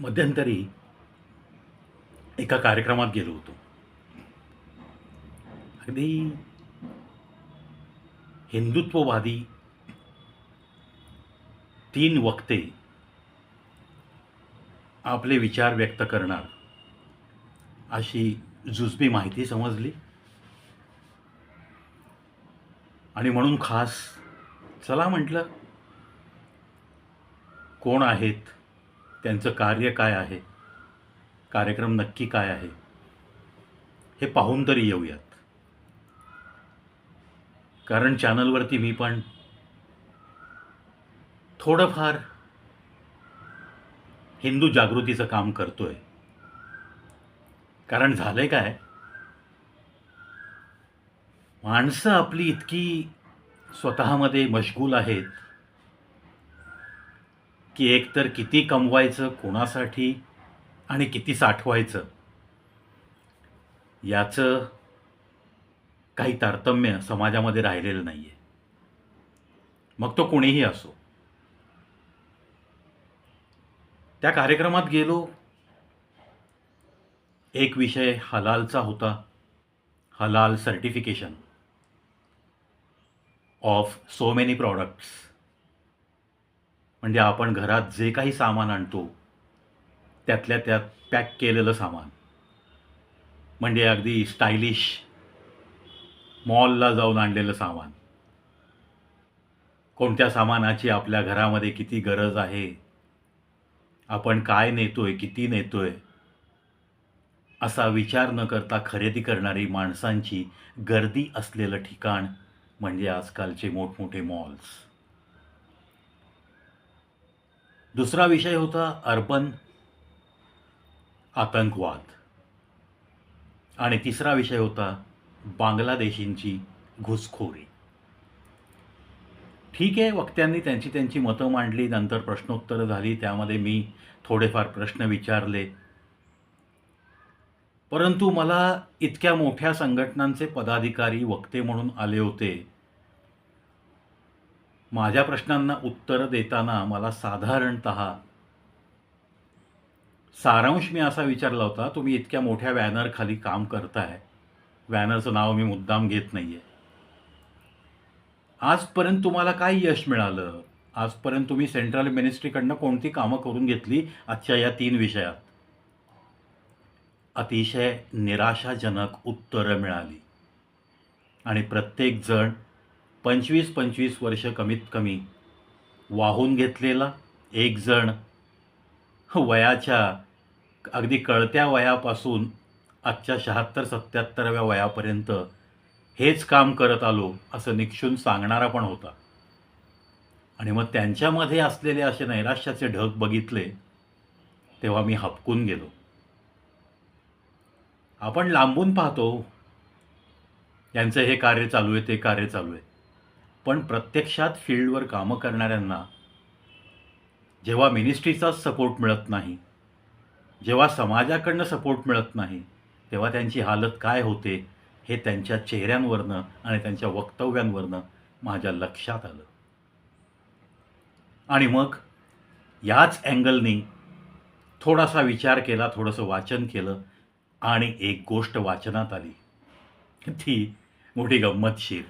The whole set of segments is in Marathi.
मध्यंतरी एका कार्यक्रमात गेलो होतो. अगदी हिंदुत्ववादी तीन वक्ते आपले विचार व्यक्त करणार अशी जुजबी माहिती समजली. आणि म्हणून खास चला म्हटलं कोण आहेत त्यांचं कार्य काय आहे? कार्यक्रम नक्की काय आहे? हे पाहून तरी येऊयात. कारण चॅनलवरती मी पण थोडंफार हिंदू जागृतीचं काम करतोय. कारण झालंय काय? माणसं आपली इतकी स्वतःमध्ये मशगूल आहेत. की एकतर किती कमवायचं कोणासाठी आणि किती साठवायचं याचं काही तारतम्य समाजामध्ये राहिलेलं नाही आहे मग तो कोणीही असो. त्या कार्यक्रमात गेलो. एक विषय हलालचा होता. Halal certification of so many products. म्हणजे आपण घरात जे काही सामान आणतो त्यातल्या त्यात पॅक केलेलं सामान. म्हणजे अगदी स्टायलिश मॉलला जाऊन आणलेलं सामान. कोणत्या सामानाची आपल्या घरामध्ये किती गरज आहे? आपण काय नेतोय किती नेतोय? असा विचार न करता खरेदी करणारी माणसांची गर्दी असलेलं ठिकाण म्हणजे आजकालचे मोठमोठे मॉल्स दुसरा विषय होता अर्बन आतंकवाद. आणि तिसरा विषय होता बांगलादेशींची घुसखोरी. ठीक आहे वक्त्यांनी त्यांची त्यांची मतं मांडली नंतर प्रश्नोत्तरं झाली त्यामध्ये मी थोडेफार प्रश्न विचारले. परंतु मला इतक्या मोठ्या संघटनांचे पदाधिकारी वक्ते म्हणून आले होते. माझ्या प्रश्नांना उत्तरं देताना मला साधारणत सारांश मी असा विचारला होता तुम्ही इतक्या मोठ्या बॅनर खाली काम करताय. बॅनरचं नाव मी मुद्दाम घेत नाहीये. आजपर्यंत तुम्हाला काय यश मिळालं? आजपर्यंत तुम्ही सेंट्रल मिनिस्ट्रीकडनं कोणती कामं करून घेतली? आजच्या या तीन विषयात. अतिशय निराशाजनक उत्तरं मिळाली. आणि प्रत्येकजण पंचवीस पंचवीस वर्ष कमीत कमी वाहून घेतलेला एक जण. वयाच्या अगदी कळत्या वयापासून आजच्या शहात्तर सत्याहत्तराव्या वयापर्यंत हेच काम करत आलो असं निक्षून सांगणारा पण होता. आणि मग त्यांच्यामध्ये असलेले असे नैराश्याचे ढग बघितले तेव्हा मी हपकून गेलो. आपण लांबून पाहतो. यांचं हे कार्य चालू आहे ते कार्य चालू आहे. पण प्रत्यक्षात फील्डवर कामं करणाऱ्यांना जेव्हा मिनिस्ट्रीचाच सपोर्ट मिळत नाही जेव्हा समाजाकडनं सपोर्ट मिळत नाही तेव्हा त्यांची हालत काय होते हे त्यांच्या चेहऱ्यांवरनं आणि त्यांच्या वक्तव्यांवरनं माझ्या लक्षात आलं. आणि मग याच अँगलनी थोडासा विचार केला थोडंसं वाचन केलं आणि एक गोष्ट वाचनात आली. ती मोठी गंमतशीर.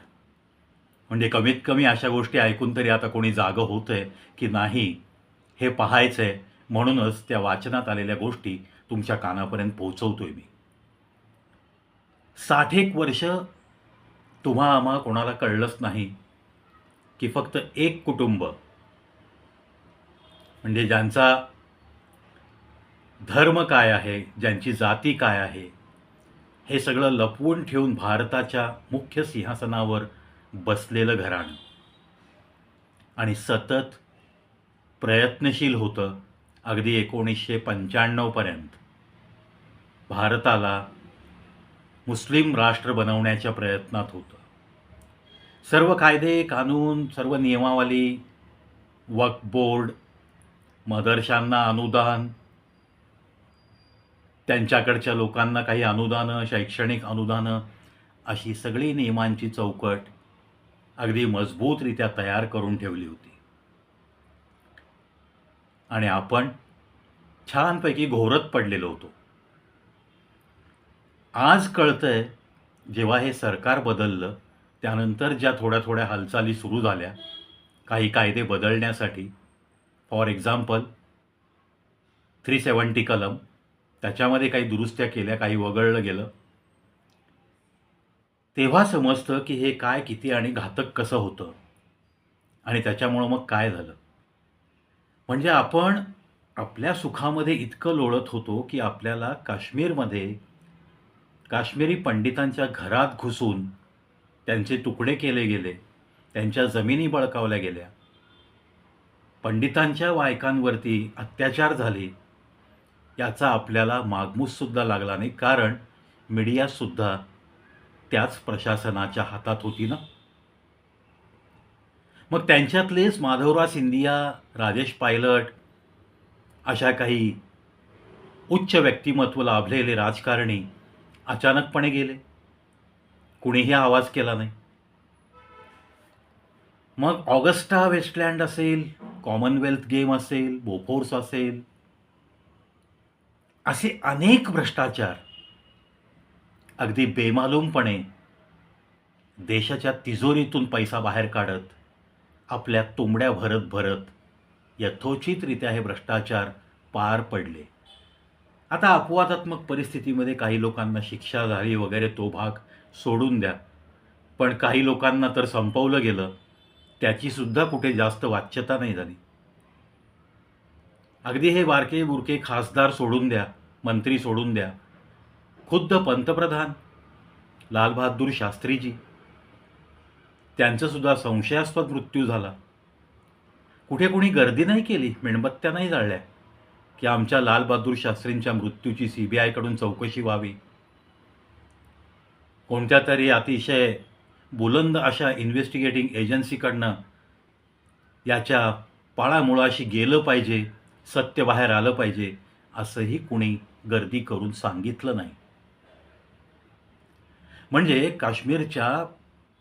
म्हणजे कमीत कमी अशा गोष्टी ऐकून तरी आता कोणी जागं होतं आहे की नाही हे पाहायचं आहे म्हणूनच त्या वाचनात आलेल्या गोष्टी तुमच्या कानापर्यंत पोहोचवतोय मी. साठ एक वर्ष तुम्हा आम्हा कोणाला कळलंच नाही की फक्त एक कुटुंब म्हणजे ज्यांचा धर्म काय आहे ज्यांची जाती काय आहे हे सगळं लपवून ठेवून भारताच्या मुख्य सिंहासनावर बसलेलं घराणं. आणि सतत प्रयत्नशील होतं अगदी एकोणीसशे पंच्याण्णवपर्यंत भारताला मुस्लिम राष्ट्र बनवण्याच्या प्रयत्नात होतं. सर्व कायदे कानून सर्व नियमावली वक्फ बोर्ड मदरशांना अनुदान त्यांच्याकडच्या लोकांना काही अनुदानं शैक्षणिक अनुदानं अशी सगळी नियमांची चौकट अगदी मजबूतरित्या तयार करून ठेवली होती. आणि आपण छानपैकी घोरत पडलेलो होतो. आज कळतंय जेव्हा हे सरकार बदललं त्यानंतर ज्या थोड्या थोड्या हालचाली सुरू झाल्या काही कायदे बदलण्यासाठी फॉर एक्झाम्पल थ्री सेवन्टी कलम त्याच्यामध्ये काही दुरुस्त्या केल्या काही वगळलं गेलं तेव्हा समजतं की हे काय किती आणि घातक कसं होतं. आणि त्याच्यामुळं मग काय झालं? म्हणजे आपण आपल्या सुखामध्ये इतकं लोळत होतो की आपल्याला काश्मीरमध्ये काश्मीरी पंडितांच्या घरात घुसून त्यांचे तुकडे केले गेले त्यांच्या जमिनी बळकावल्या गेल्या. पंडितांच्या बायकांवरती अत्याचार झाले याचा आपल्याला मागमूससुद्धा लागला नाही. कारण मीडियासुद्धा त्याच प्रशासनाच्या हातात होती ना? मग त्यांच्यातलेच माधवराव सिंधिया राजेश पायलट अशा काही उच्च व्यक्तिमत्व लाभलेले राजकारणी अचानकपणे गेले. कुणीही आवाज केला नाही. मग ऑगस्टा वेस्टलँड असेल कॉमनवेल्थ गेम असेल बोफोर्स असेल असे अनेक भ्रष्टाचार अगदी बेमालूमपणे देशाच्या तिजोरीतून पैसा बाहेर काढत आपल्या तुंबड्या भरत भरत यथोचितरित्या हे भ्रष्टाचार पार पडले. आता अपवादात्मक परिस्थितीमध्ये काही लोकांना शिक्षा झाली वगैरे तो भाग सोडून द्या. पण काही लोकांना तर संपवलं गेलं त्याचीसुद्धा कुठे जास्त वाच्यता नाही झाली. अगदी हे बारके बुरके खासदार सोडून द्या मंत्री सोडून द्या खुद्द पंतप्रधान लालबहादूर शास्त्रीजी. त्यांचंसुद्धा संशयास्पद मृत्यू झाला. कुठे कुणी गर्दी नाही केली मेणबत्त्या नाही जाळल्या की आमच्या लालबहादूर शास्त्रींच्या मृत्यूची सी बी आयकडून चौकशी व्हावी. कोणत्या तरी अतिशय बुलंद अशा इन्व्हेस्टिगेटिंग एजन्सीकडनं याच्या पाळामुळाशी गेलं पाहिजे सत्य बाहेर आलं पाहिजे असंही कुणी गर्दी करून सांगितलं नाही. म्हणजे काश्मीरच्या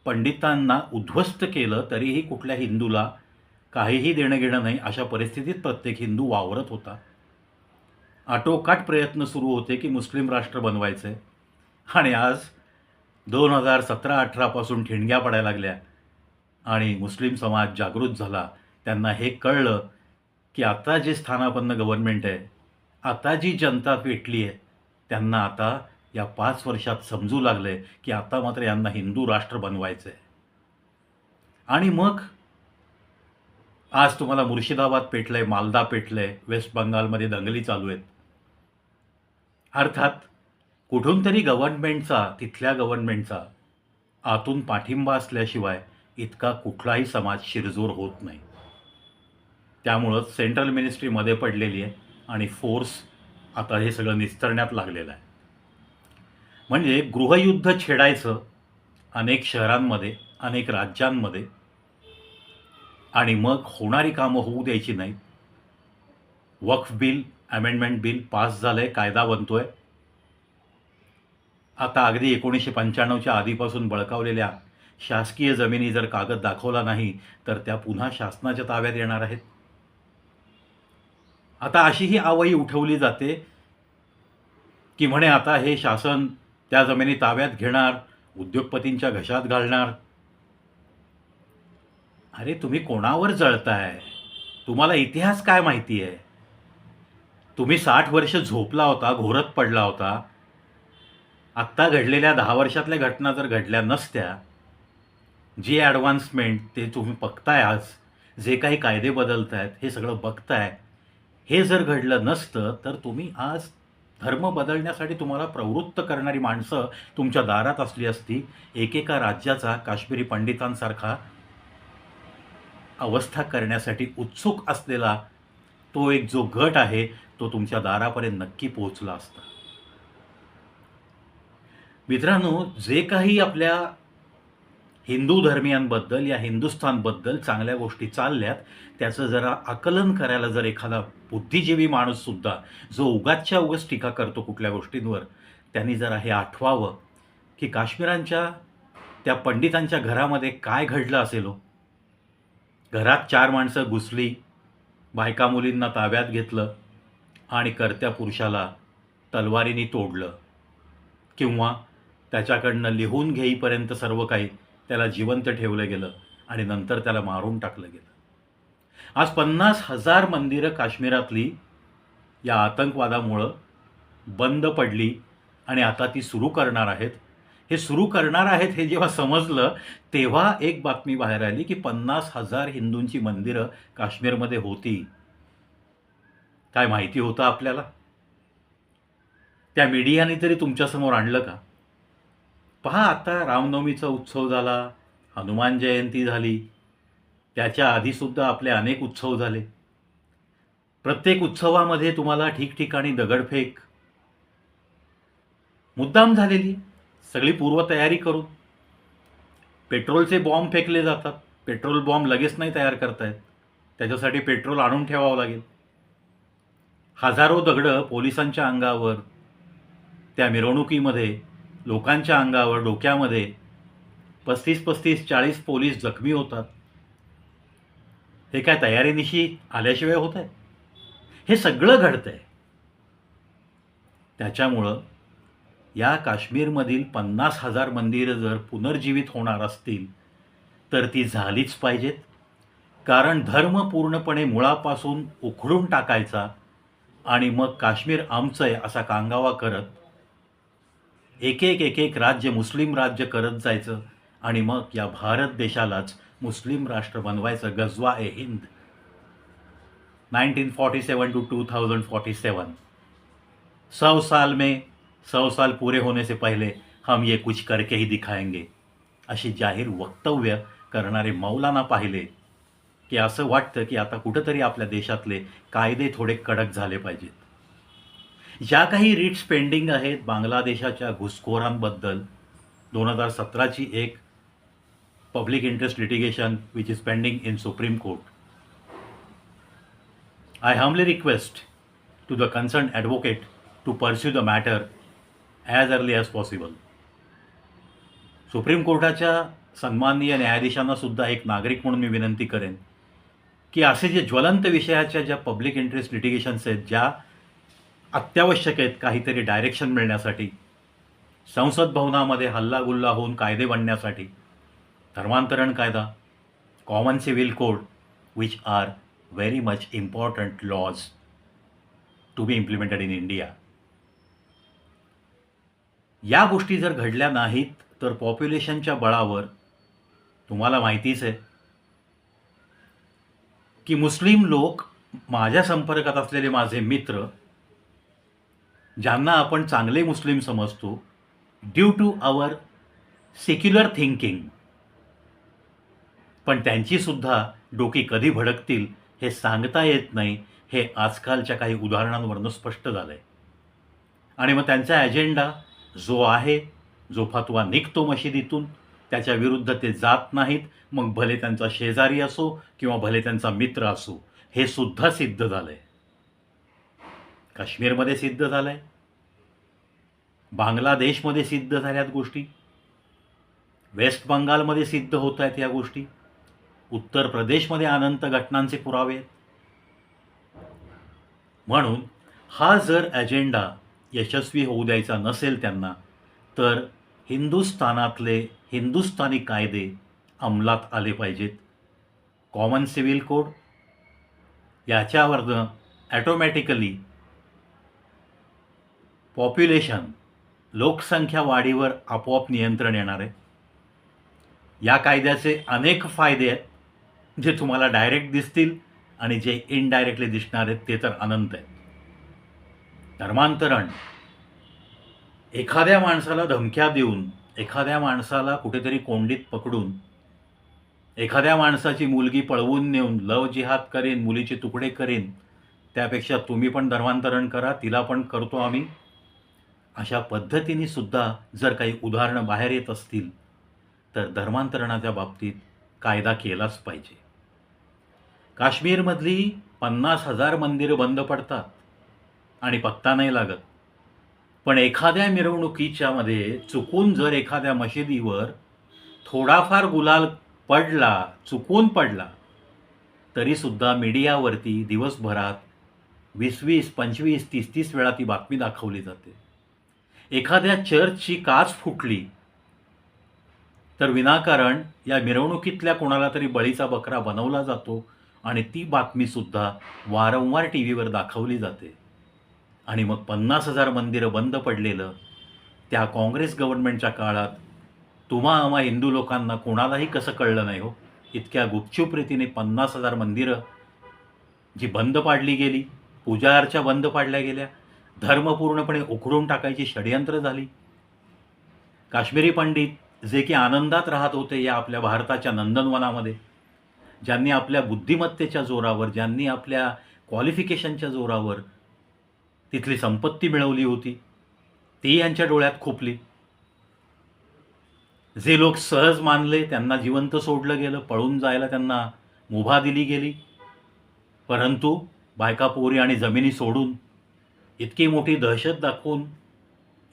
पंडितांना उद्ध्वस्त केलं तरीही कुठल्या हिंदूला काहीही देणं घेणं नाही अशा परिस्थितीत प्रत्येक हिंदू वावरत होता. आटोकाट प्रयत्न सुरू होते की मुस्लिम राष्ट्र बनवायचं. आहे आणि आज दोन हजार सतरा अठरापासून ठिणग्या पडायला लागल्या. आणि मुस्लिम समाज जागृत झाला. त्यांना हे कळलं की आता जे स्थानापन्न गव्हर्नमेंट आहे आता जी जनता पेटली आहे त्यांना आता या पाच वर्षात समजू लागले की आता मात्र यांना हिंदू राष्ट्र बनवायचं आहे आणि मग? आज तुम्हाला मुर्शिदाबाद पेटलंय मालदा पेटलंय वेस्ट बंगालमध्ये दंगली चालू आहेत. अर्थात कुठून तरी गव्हर्नमेंटचा तिथल्या गव्हर्नमेंटचा आतून पाठिंबा असल्याशिवाय इतका कुठलाही समाज शिरजोर होत नाही. त्यामुळंच सेंट्रल मिनिस्ट्रीमध्ये पडलेली आहे आणि फोर्स आता हे सगळं निस्तरण्यात लागलेलं आहे. म्हणजे गृहयुद्ध छेडायचं अनेक शहरांमध्ये अनेक राज्यांमध्ये. आणि मग होणारी कामं होऊ द्यायची नाहीत Waqf bill amendment bill pass झालं आहे कायदा बनतो आहे आता अगदी एकोणीसशे पंच्याण्णवच्या आधीपासून बळकावलेल्या शासकीय जमिनी जर कागद दाखवला नाही तर त्या पुन्हा शासनाच्या ताब्यात येणार आहेत. आता अशी ही आवई उठवली जाते की म्हणे आता हे शासन त्या जमिनी ताब्यात घेणार उद्योगपतींच्या घशात घालणार. अरे तुम्ही कोणावर जळताय? तुम्हाला इतिहास काय माहिती आहे तुम्ही साठ वर्ष झोपला होता घोरत पडला होता. आत्ता घडलेल्या दहा वर्षातल्या घटना जर घडल्या नसत्या जी ॲडव्हान्समेंट ते तुम्ही बघताय आज जे काही कायदे बदलत आहेत हे सगळं बघताय हे जर घडलं नसतं तर तुम्ही आज धर्म बदलण्यासाठी तुम्हाला प्रवृत्त करणारी माणसं तुमच्या दारात असली असती एकेका राज्याचा काश्मीरी पंडितांसारखा अवस्था करण्यासाठी उत्सुक असलेला तो एक जो गट आहे तो तुमच्या दारापर्यंत नक्की पोहोचला असता. मित्रांनो जे काही आपल्या हिंदू धर्मियांबद्दल या हिंदुस्थानबद्दल चांगल्या गोष्टी चालल्यात. त्याचं जरा आकलन करायला जर एखादा बुद्धिजीवी माणूससुद्धा जो उगाचच्या उगाच टीका करतो कुठल्या गोष्टींवर त्यांनी जरा हे आठवावं की काश्मीरांच्या त्या पंडितांच्या घरामध्ये काय घडलं असेल हो? घरात चार माणसं घुसली बायका मुलींना ताब्यात घेतलं आणि कर्त्या पुरुषाला तलवारीने तोडलं. किंवा त्याच्याकडनं लिहून घेईपर्यंत सर्व काही त्याला जिवंत ठेवलं गेलं आणि नंतर त्याला मारून टाकलं गेलं. आज पन्नास हजार मंदिरं काश्मीरातली या आतंकवादामुळं बंद पडली आणि आता ती सुरू करणार आहेत. हे सुरू करणार आहेत हे जेव्हा समजलं तेव्हा एक बातमी बाहेर आली की पन्नास हजार हिंदूंची मंदिरं काश्मीरमध्ये होती. काय माहिती होतं आपल्याला? त्या मीडियाने तरी तुमच्यासमोर आणलं का? पहा आता रामनवमीचा उत्सव झाला हनुमान जयंती झाली त्याच्या आधीसुद्धा आपले अनेक उत्सव झाले. प्रत्येक उत्सवामध्ये तुम्हाला ठिकठिकाणी दगडफेक मुद्दाम झालेली सगळी पूर्वतयारी करून. पेट्रोलचे बॉम्ब फेकले जातात पेट्रोल बॉम्ब लगेच नाही तयार करतायत त्याच्यासाठी पेट्रोल आणून ठेवावं लागेल. हजारो दगडं पोलिसांच्या अंगावर त्या मिरवणुकीमध्ये लोकांच्या अंगावर डोक्यामध्ये पस्तीस पस्तीस चाळीस पोलीस जखमी होतात. हे काय तयारीनिशी आल्याशिवाय होत आहे हे सगळं घडतं आहे त्याच्यामुळं या काश्मीरमधील पन्नास हजार मंदिरं जर पुनर्जीवित होणार असतील तर ती झालीच पाहिजेत. कारण धर्म पूर्णपणे मुळापासून उखडून टाकायचा आणि मग काश्मीर आमचं आहे असा कांगावा करत एक एक एक एक राज्य मुस्लिम राज्य करत जायचं आणि मग या भारत देशालाच मुस्लिम राष्ट्र बनवायचं. गजवा ए Hind. Nineteen forty seven to two thousand forty seven. सौ साल में सौ साल पूरे होने से पहले हम ये कुछ करके ही दिखाएंगे. अशी जाहीर वक्तव्य करणारे मौलाना पाहिले की असं वाटतं की आता कुठंतरी आपल्या देशातले कायदे थोडे कडक झाले पाहिजेत. ज्या काही रिट्स पेंडिंग आहेत बांगलादेशाच्या घुसखोरांबद्दल दोन हजार सतराची एक public interest litigation which is pending in Supreme Court I humbly request to the concern advocate to pursue the matter as early as possible Supreme कोर्टाच्या सन्माननीय न्यायाधीशांना सुद्धा एक नागरिक म्हणून मी विनंती करेन की असे जे ज्वलंत विषयाच्या ज्या पब्लिक इंटरेस्ट लिटिगेशन्स आहेत ज्या अत्यावश्यक आहेत काहीतरी डायरेक्शन मिळण्यासाठी. संसद भवनामध्ये हल्लागुल्ला होऊन कायदे बनण्यासाठी. धर्मांतरण कायदा common civil code which are very much important laws to be implemented in India या गोष्टी जर घडल्या नाहीत तर पॉप्युलेशनच्या बळावर तुम्हाला माहितीच आहे की मुस्लिम लोक माझ्या संपर्कात असलेले माझे मित्र ज्यांना आपण चांगले मुस्लिम समजतो due to our secular thinking पण त्यांचीसुद्धा डोकी कधी भडकतील हे सांगता येत नाही हे आजकालच्या काही उदाहरणांवरनं स्पष्ट झालं आहे आणि मग त्यांचा ॲजेंडा जो आहे जो फतवा निघतो मशिदीतून त्याच्या विरुद्ध ते जात नाहीत मग भले त्यांचा शेजारी असो किंवा भले त्यांचा मित्र असो हे सुद्धा सिद्ध झालं आहे काश्मीरमध्ये सिद्ध झालं आहे बांगलादेशमध्ये सिद्ध झाल्यात गोष्टी. वेस्ट बंगालमध्ये सिद्ध होत आहेत या गोष्टी. उत्तर प्रदेशमध्ये अनंत घटनांचे पुरावे आहेत. म्हणून हा जर ॲजेंडा यशस्वी होऊ द्यायचा नसेल त्यांना तर हिंदुस्थानातले हिंदुस्थानी कायदे अंमलात आले पाहिजेत. कॉमन सिव्हिल कोड याच्यावरनं ॲटोमॅटिकली पॉप्युलेशन लोकसंख्या वाढीवर आपोआप नियंत्रण येणार आहे. या कायद्याचे अनेक फायदे आहेत जे तुम्हाला डायरेक्ट दिसतील आणि जे इनडायरेक्टली दिसणार आहेत ते तर अनंत आहेत. धर्मांतरण एखाद्या माणसाला धमक्या देऊन एखाद्या माणसाला कुठेतरी कोंडीत पकडून एखाद्या माणसाची मुलगी पळवून नेऊन लव जिहाद करेन मुलीचे तुकडे करेन त्यापेक्षा तुम्ही पण धर्मांतरण करा तिला पण करतो आम्ही. अशा पद्धतीने सुद्धा जर काही उदाहरणं बाहेर येत असतील तर धर्मांतरणाच्या बाबतीत कायदा केलाच पाहिजे. काश्मीरमधली पन्नास हजार मंदिरं बंद पडतात आणि पत्ता नाही लागत. पण एखाद्या मिरवणुकीच्या मध्ये चुकून जर एखाद्या मशिदीवर थोडाफार गुलाल पडला चुकून पडला तरीसुद्धा मीडियावरती दिवसभरात वीस वीस पंचवीस तीस तीस वेळा ती बातमी दाखवली जाते. एखाद्या चर्चची काच फुटली तर विनाकारण या मिरवणुकीतल्या कोणाला तरी बळीचा बकरा बनवला जातो आणि ती बातमीसुद्धा वारंवार टी व्हीवर दाखवली जाते. आणि मग पन्नास हजार मंदिरं बंद पडलेलं त्या काँग्रेस गव्हर्नमेंटच्या काळात तुम्हा आम्हा हिंदू लोकांना कोणालाही कसं कळलं नाही हो? इतक्या गुपचूप रीतीने पन्नास हजार मंदिरं जी बंद पाडली गेली पूजा अर्चा बंद पाडल्या गेल्या धर्म पूर्णपणे उखडून टाकायची षडयंत्र झाली. काश्मीरी पंडित जे की आनंदात राहत होते या आपल्या भारताच्या नंदनवनामध्ये ज्यांनी आपल्या बुद्धिमत्तेच्या जोरावर ज्यांनी आपल्या क्वालिफिकेशनच्या जोरावर तिथली संपत्ती मिळवली होती ती यांच्या डोळ्यात खोपली. जे लोक सहज मानले त्यांना जिवंत सोडलं गेलं पळून जायला त्यांना मुभा दिली गेली. परंतु बायका पोरी आणि जमिनी सोडून इतकी मोठी दहशत दाखवून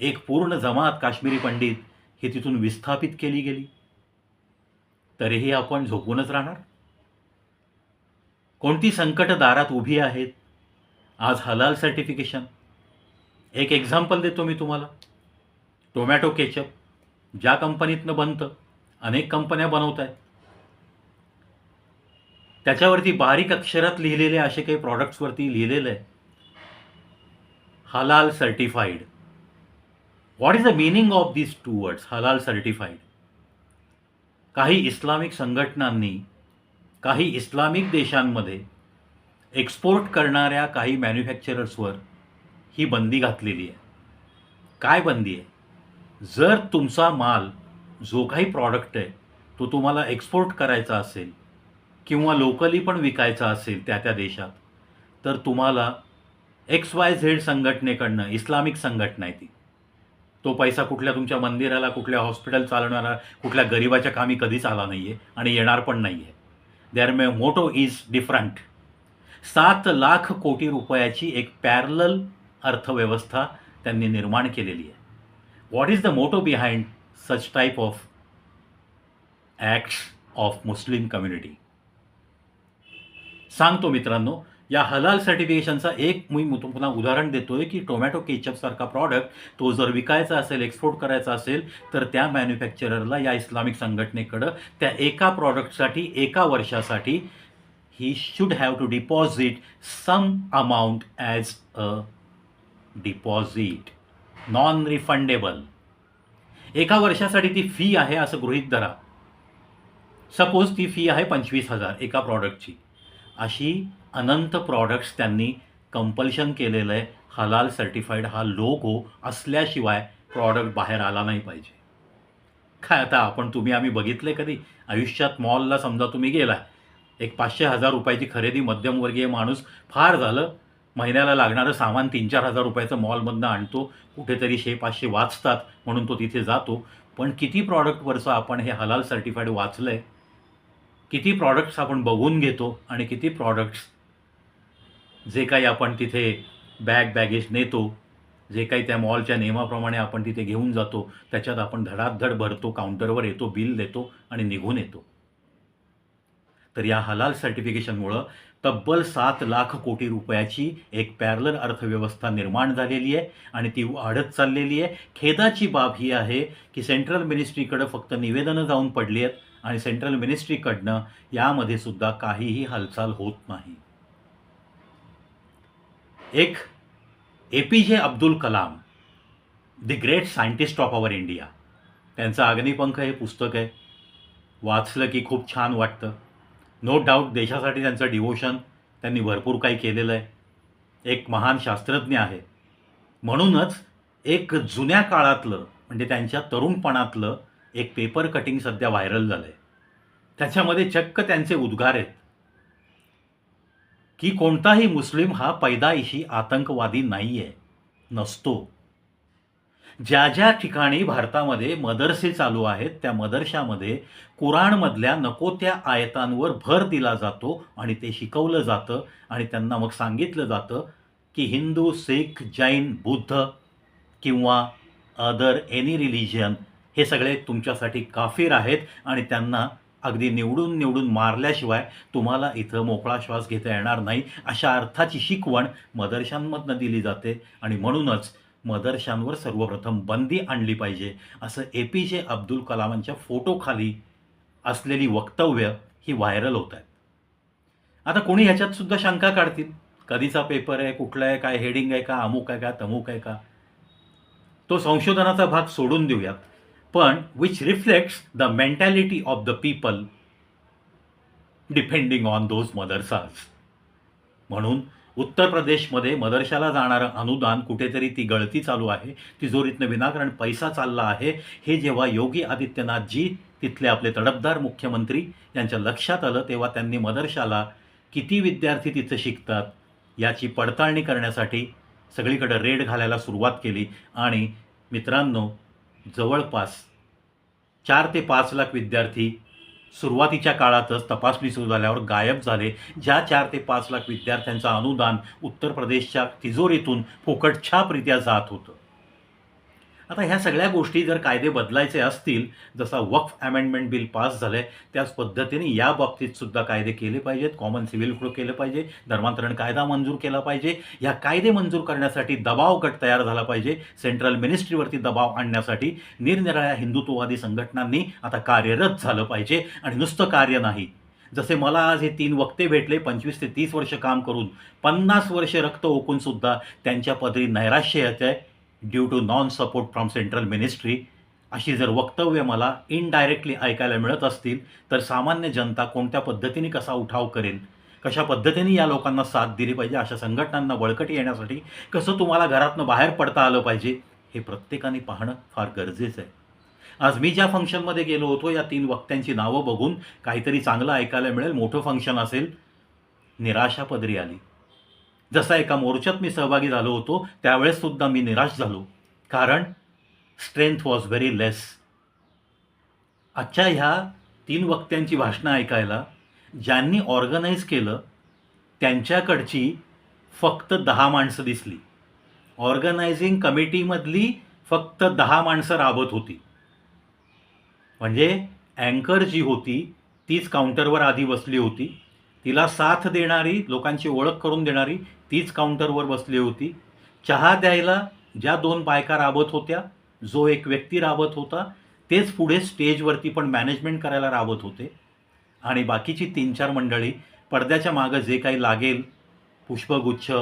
एक पूर्ण जमात काश्मीरी पंडित ही तिथून विस्थापित केली गेली. तरीही आपण झोपूनच राहणार? कोणती संकट दारात उभी आहेत? आज हलाल सर्टिफिकेशन एक एक्झाम्पल देतो मी तुम्हाला. टोमॅटो केचप ज्या कंपनीतनं बनतं अनेक कंपन्या बनवत आहेत त्याच्यावरती बारीक अक्षरात लिहिलेले असे काही प्रॉडक्ट्सवरती लिहिलेलं आहे. Halal certified what is the meaning of this two words halal certified काही इस्लामिक संघटनांनी काही इस्लामिक देशांमध्ये एक्सपोर्ट करणाऱ्या काही मॅन्युफॅक्चरर्सवर ही बंदी घातलेली आहे. काय बंदी आहे? जर तुमचा माल जो काही प्रॉडक्ट आहे तो तुम्हाला एक्सपोर्ट करायचा असेल किंवा लोकली पण विकायचा असेल त्या त्या देशात तर तुम्हाला एक्स वाय झेड संघटनेकडनं इस्लामिक संघटना आहे ती. तो पैसा कुठल्या तुमच्या मंदिराला कुठल्या हॉस्पिटल चालवणारा कुठल्या गरिबाच्या कामी कधीच आला नाही आहे आणि येणार पण नाही आहे their may motto is different सात लाख कोटी रुपयाची एक पॅरल अर्थव्यवस्था त्यांनी निर्माण केलेली आहे. What is the motto behind such type of acts of Muslim community सांगतो मित्रांनो या हलाल सर्टिफिकेशनचा एक मी पुन्हा उदाहरण देतोय की टोमॅटो केचपसारखा प्रॉडक्ट तो जर विकायचा असेल एक्सपोर्ट करायचा असेल तर त्या मॅन्युफॅक्चररला या इस्लामिक संघटनेकडं त्या एका प्रॉडक्टसाठी एका वर्षासाठी he should have to deposit some amount as a deposit non refundable एका वर्षासाठी ती फी आहे असं गृहीत धरा. सपोज ती फी आहे पंचवीस हजार एका प्रॉडक्टची अशी अनंत प्रॉडक्ट्स त्यांनी कंपल्शन केलेलं आहे. हलाल सर्टिफाईड हा लोगो असल्याशिवाय प्रॉडक्ट बाहेर आला नाही पाहिजे. काय आता आपण तुम्ही आम्ही बघितले कधी? आयुष्यात मॉलला समजा तुम्ही गेलाय. एक पाचशे हजार रुपयाची खरेदी मध्यमवर्गीय माणूस फार झालं. महिन्याला लागणारं सामान तीन चार हजार रुपयाचं मॉलमधनं आणतो. कुठेतरी शे पाचशे वाचतात म्हणून तो तिथे जातो. पण किती प्रॉडक्टवरचं आपण हे हलाल सर्टिफाईड वाचलं आहे किती प्रॉडक्ट्स आपण बघून घेतो आणि किती प्रॉडक्ट्स जे काही आपण तिथे बॅग बॅगेज नेतो जे काही त्या मॉलच्या नियमाप्रमाणे आपण तिथे घेऊन जातो त्याच्यात आपण धडाधड भरतो काउंटरवर येतो बिल देतो आणि निघून येतो. तर या हलाल सर्टिफिकेशनमुळं तब्बल सात लाख कोटी रुपयाची एक पॅरलर अर्थव्यवस्था निर्माण झालेली आहे आणि ती वाढत चाललेली आहे. खेदाची बाब ही आहे की सेंट्रल मिनिस्ट्रीकडं फक्त निवेदनं जाऊन पडली आहेत आणि सेंट्रल मिनिस्ट्रीकडनं यामध्ये सुद्धा काहीही हालचाल होत नाही. एक A P J Abdul Kalam the great scientist of our India त्यांचं अग्निपंख हे पुस्तक आहे. वाचलं की खूप छान वाटतं. नो डाऊट देशासाठी त्यांचं डिवोशन त्यांनी भरपूर काही केलेलं आहे. एक महान शास्त्रज्ञ आहे. म्हणूनच एक जुन्या काळातलं म्हणजे त्यांच्या तरुणपणातलं एक पेपर कटिंग सध्या व्हायरल झालं आहे त्याच्यामध्ये चक्क त्यांचे उद्गार आहेत. की कोणताही मुस्लिम हा पैदाईशी आतंकवादी नाही आहे नसतो. ज्या ज्या ठिकाणी भारतामध्ये मदरसे चालू आहेत त्या मदरशामध्ये कुराणमधल्या नको त्या आयतांवर भर दिला जातो आणि ते शिकवलं जातं आणि त्यांना मग सांगितलं जातं की हिंदू सिख जैन बुद्ध किंवा अदर एनी रिलिजन हे सगळे तुमच्यासाठी काफीर आहेत आणि त्यांना अगदी निवडून निवडून मारल्याशिवाय तुम्हाला इथं मोकळा श्वास घेता येणार नाही अशा अर्थाची शिकवण मदरशांमधनं दिली जाते. आणि म्हणूनच मदरशांवर सर्वप्रथम बंदी आणली पाहिजे असं ए पी जे अब्दुल कलामांच्या फोटोखाली असलेली वक्तव्य ही व्हायरल होत आहेत आता कोणी ह्याच्यातसुद्धा शंका काढतील? कधीचा पेपर आहे कुठला आहे काय हेडिंग आहे का अमुक आहे का तमुक आहे का? तो संशोधनाचा भाग सोडून देऊयात. पण which reflects the mentality of the people depending on those madrasas म्हणून उत्तर प्रदेशमध्ये मदरशाला जाणारं अनुदान कुठेतरी ती गळती चालू आहे तिजोरीतनं विनाकारण पैसा चालला आहे. हे जेव्हा योगी आदित्यनाथजी तिथले आपले तडफदार मुख्यमंत्री यांच्या लक्षात आलं तेव्हा त्यांनी मदरशाला किती विद्यार्थी तिथं शिकतात याची पडताळणी करण्यासाठी सगळीकडे रेड घालायला सुरुवात केली. आणि मित्रांनो जवळपास चार ते पाच लाख विद्यार्थी सुरुवातीच्या काळातच तपासणी सुरू झाल्यावर गायब झाले. ज्या चार ते पाच लाख विद्यार्थ्यांचं अनुदान उत्तर प्रदेशच्या तिजोरीतून फुकटछापरित्या जात होतं. आता ह्या सगळ्या गोष्टी जर कायदे बदलायचे असतील जसा वक्फ अमेंडमेंट बिल पास झालं आहे त्याच पद्धतीने या बाबतीत सुद्धा कायदे केले पाहिजेत कॉमन सिव्हिल कोड केलं पाहिजे धर्मांतरण कायदा मंजूर केला पाहिजे या कायदे मंजूर करण्यासाठी दबाव गट तयार झाला पाहिजे सेंट्रल मिनिस्ट्रीवरती दबाव आणण्यासाठी निरनिराळ्या हिंदुत्ववादी संघटनांनी आता कार्यरत झालं पाहिजे आणि नुसतं कार्य नाही. जसे मला आज हे तीन वक्ते भेटले पंचवीस ते तीस वर्ष काम करून पन्नास वर्ष रक्त ओकून सुद्धा त्यांच्या पदरी नैराश्य येत आहे. Due to non support from central ministry अशी जर वक्तव्य मला इनडायरेक्टली ऐकायला मिळत असतील तर सामान्य जनता कोणत्या पद्धतीने कसा उठाव करेल कशा पद्धतीने या लोकांना साथ दिली पाहिजे? अशा संघटनांना बळकटी येण्यासाठी कसं तुम्हाला घरातनं बाहेर पडता आलं पाहिजे? हे प्रत्येकाने पाहणं फार गरजेचं आहे. आज मी ज्या फंक्शनमध्ये गेलो होतो या तीन वक्त्यांची नावं बघून काहीतरी चांगलं ऐकायला मिळेल मोठं फंक्शन असेल निराशा पदरी आली. जसा एका मोर्चात मी सहभागी झालो होतो त्यावेळेस सुद्धा मी निराश झालो. कारण स्ट्रेंथ वॉज व्हेरी लेस आजच्या ह्या तीन वक्त्यांची भाषणं ऐकायला ज्यांनी ऑर्गनाईज केलं त्यांच्याकडची फक्त दहा माणसं दिसली. ऑर्गनायझिंग कमिटीमधली फक्त दहा माणसं राबत होती. म्हणजे अँकर जी होती तीच काउंटरवर आधी बसली होती. तिला साथ देणारी लोकांची ओळख करून देणारी तीच काउंटरवर बसली होती. चहा द्यायला ज्या दोन बायका राबत होत्या जो एक व्यक्ती राबत होता तेच पुढे स्टेजवरती पण मॅनेजमेंट करायला राबत होते. आणि बाकीची तीन चार मंडळी पडद्याच्या मागं जे काही लागेल पुष्पगुच्छ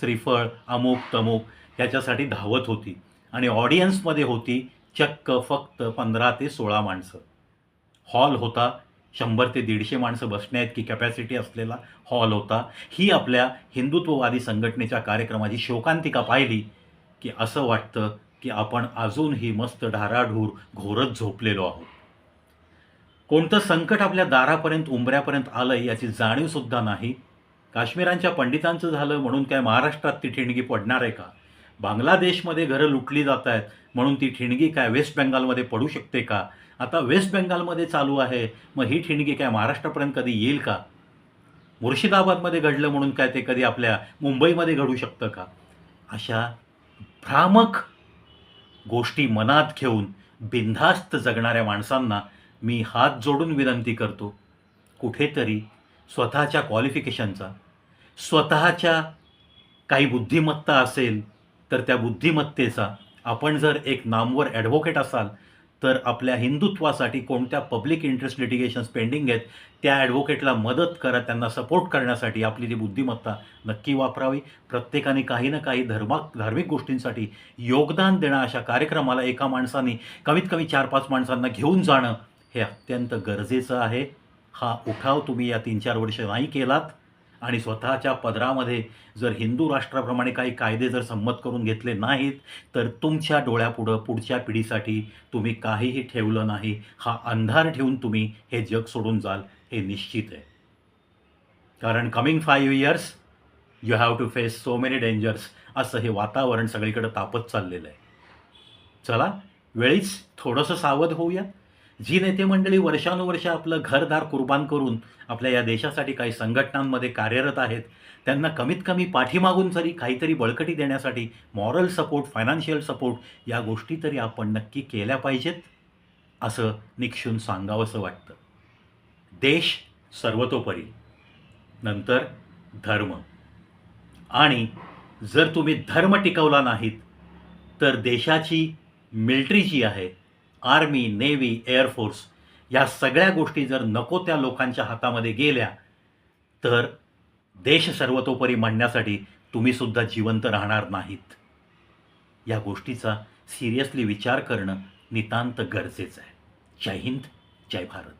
श्रीफळ अमुक तमुक ह्याच्यासाठी धावत होती. आणि ऑडियन्समध्ये होती चक्क फक्त पंधरा ते सोळा माणसं. हॉल होता शंभर ते दीडशे माणसं बसण्याइतकी कॅपॅसिटी असलेला हॉल होता. ही आपल्या हिंदुत्ववादी संघटनेच्या कार्यक्रमाची शोकांतिका पाहिली की असं वाटतं की आपण अजूनही मस्त ढाराढूर घोरत झोपलेलो आहोत. कोणतं संकट आपल्या दारापर्यंत उंबऱ्यापर्यंत आलं याची जाणीवसुद्धा नाही. काश्मीरांच्या पंडितांचं झालं म्हणून काय महाराष्ट्रात ती ठिणगी पडणार आहे का? बांगलादेशमध्ये घरं लुटली जात आहेत म्हणून ती ठिणगी काय वेस्ट बेंगालमध्ये पडू शकते का? आता वेस्ट बेंगालमध्ये चालू आहे. मग ही ठिणगी काय महाराष्ट्रापर्यंत कधी येईल का? मुर्शिदाबादमध्ये घडलं म्हणून काय ते कधी आपल्या मुंबईमध्ये घडू शकतं का? अशा भ्रामक गोष्टी मनात घेऊन बिनधास्त जगणाऱ्या माणसांना मी हात जोडून विनंती करतो. कुठेतरी स्वतःच्या क्वालिफिकेशनचा स्वतःच्या काही बुद्धिमत्ता असेल तर त्या बुद्धिमत्तेचा. आपण जर एक नामवर ॲडव्होकेट असाल तर आपल्या हिंदुत्वासाठी कोणत्या पब्लिक इंटरेस्ट लिटिगेशन्स पेंडिंग आहेत त्या ॲडव्होकेटला मदत करा त्यांना सपोर्ट करण्यासाठी आपली ती बुद्धिमत्ता नक्की वापरावी. प्रत्येकाने काही ना काही धर्मा धार्मिक गोष्टींसाठी योगदान देणं अशा कार्यक्रमाला एका माणसाने कमीत कमी चार पाच माणसांना घेऊन जाणं हे अत्यंत गरजेचं आहे. हा उठाव तुम्ही या तीन चार वर्ष नाही केलात. आणि स्वतःच्या पदरामध्ये जर हिंदू राष्ट्राप्रमाणे काही कायदे जर संमत करून घेतले नाहीत तर तुमच्या डोळ्यापुढं पुढच्या पिढीसाठी तुम्ही काहीही ठेवलं नाही. हा अंधार ठेवून तुम्ही हे जग सोडून जाल हे निश्चित आहे. कारण coming five years you have to face so many dangers असं हे वातावरण सगळीकडे तापत चाललेलं आहे. चला वेळीच थोडंसं सावध होऊया. जी नेते मंडळी वर्षानुवर्ष आपलं घरदार कुर्बान करून आपल्या या देशासाठी काही संघटनांमध्ये कार्यरत आहेत त्यांना कमीत कमी पाठीमागून जरी काहीतरी बळकटी देण्यासाठी मॉरल सपोर्ट फायनान्शियल सपोर्ट या गोष्टी तरी आपण नक्की केल्या पाहिजेत असं निक्षून सांगावंसं वाटतं. देश सर्वतोपरी नंतर धर्म. आणि जर तुम्ही धर्म टिकवला नाहीत तर देशाची मिल्ट्री जी आहे आर्मी नेव्ही एअरफोर्स या सगळ्या गोष्टी जर नको त्या लोकांच्या हातामध्ये गेल्या तर देश सर्वतोपरी मांडण्यासाठी तुम्ही सुद्धा जिवंत राहणार नाहीत. या गोष्टीचा सिरियसली विचार करणं नितांत गरजेचं आहे. जय हिंद जय भारत.